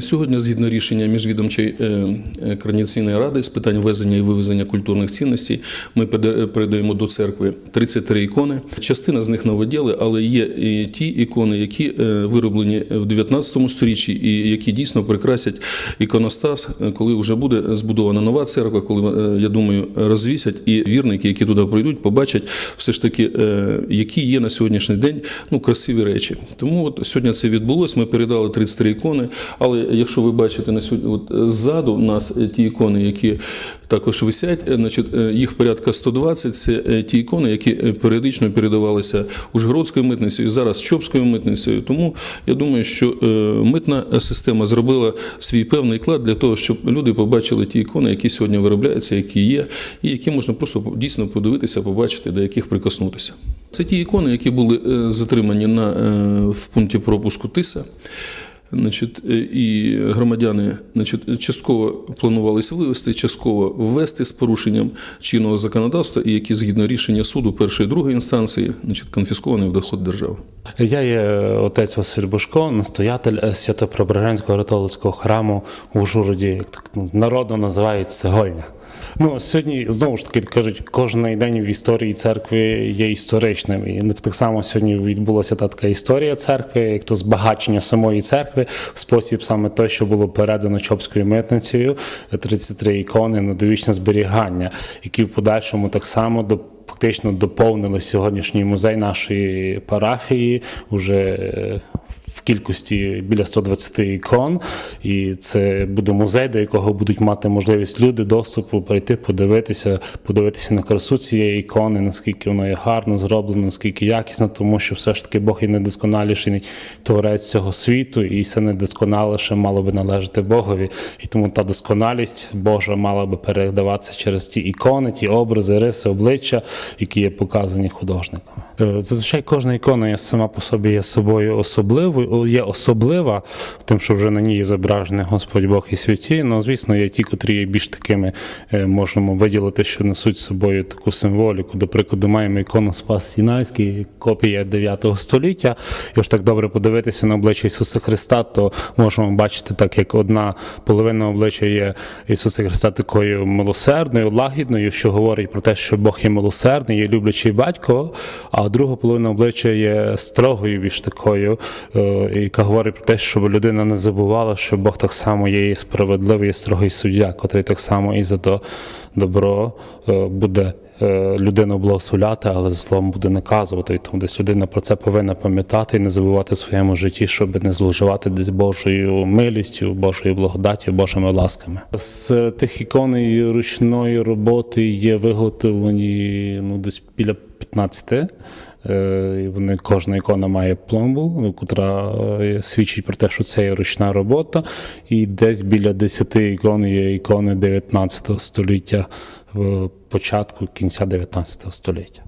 Сьогодні, згідно рішення міжвідомчої е, е, координаційної ради з питань ввезення і вивезення культурних цінностей, ми передаємо до церкви 33 ікони. Частина з них новоділи, але є і ті ікони, які е, вироблені в 19 сторіччі і які дійсно прикрасять іконостас, е, коли вже буде збудована нова церква, коли е, я думаю, розвісять і вірники, які туди прийдуть, побачать все ж таки, е, які є на сьогоднішній день ну, красиві речі. Тому от сьогодні це відбулось. Ми передали 33 ікони. Але якщо ви бачите на сьогодні, от е, ззаду нас е, ті ікони, які також висять, е, значить, їх порядка 120. Це ті ікони, які періодично передавалися Ужгородською митницею, зараз Чопською митницею. Тому я думаю, що митна система зробила свій певний клад для того, щоб люди побачили ті ікони, які сьогодні виробляються, які є, і які можна просто дійсно подивитися, побачити, до яких прикоснутися. Це ті ікони, які були затримані на, в пункті пропуску ТИСа. Значить, е, і громадяни значить, частково планувалися вивезти, частково ввести з порушенням чинного законодавства, і які згідно рішення суду першої і другої інстанції значить, конфісковані в доход держави. Я є отець Василь Бушко, настоятель Свято-Преображенського католицького храму у Ужгороді, як так народно називають Цегольня. Ну, сьогодні знову ж таки кажуть, кожен день в історії церкви є історичним. І так само сьогодні відбулася та така історія церкви, як то збагачення самої церкви в спосіб саме той, що було передано Чопською митницею, 33 ікони на довічне зберігання, які в подальшому так само до фактично доповнили сьогоднішній музей нашої парафії уже е, кількості біля 120 ікон. І це буде музей, до якого будуть мати можливість люди доступу прийти, подивитися, подивитися на красу цієї ікони, наскільки воно є гарно зроблено, наскільки якісно, тому що все ж таки Бог є найдосконаліший творець цього світу, і все найдосконаліше мало би належати Богові. І тому та досконалість Божа мала би передаватися через ті ікони, ті образи, риси, обличчя, які є показані художниками. Е, Зазвичай кожна ікона є сама по собі є собою особливою, є особлива, тим, що вже на ній зображений Господь Бог і святі. Ну, звісно, є ті, котрі є більш такими, е, можемо виділити, що несуть собою таку символіку. До прикладу, маємо ікону Спас Сінайський, копія 9 століття. І так добре подивитися на обличчя Ісуса Христа, то можемо бачити, так як одна половина обличчя є Ісуса Христа такою милосердною, лагідною, що говорить про те, що Бог є милосердний, є люблячий батько, а друга половина обличчя є строгою, більш такою, е, яка говорить про те, щоб людина не забувала, що Бог так само є і справедливий, і строгий суддя, котрий так само і за то добро е, буде. е, Людину благословляти, але злом буде наказувати. Тому десь людина про це повинна пам'ятати і не забувати в своєму житті, щоб не зловживати десь Божою милістю, Божою благодаттю, Божими ласками. З тих ікон ручної роботи є виготовлені ну, десь біля 15. Е, Вони кожна ікона має пломбу, котра е, свідчить про те, що це є ручна робота. І десь біля 10 ікон є ікони 19 століття, початку кінця 19 століття.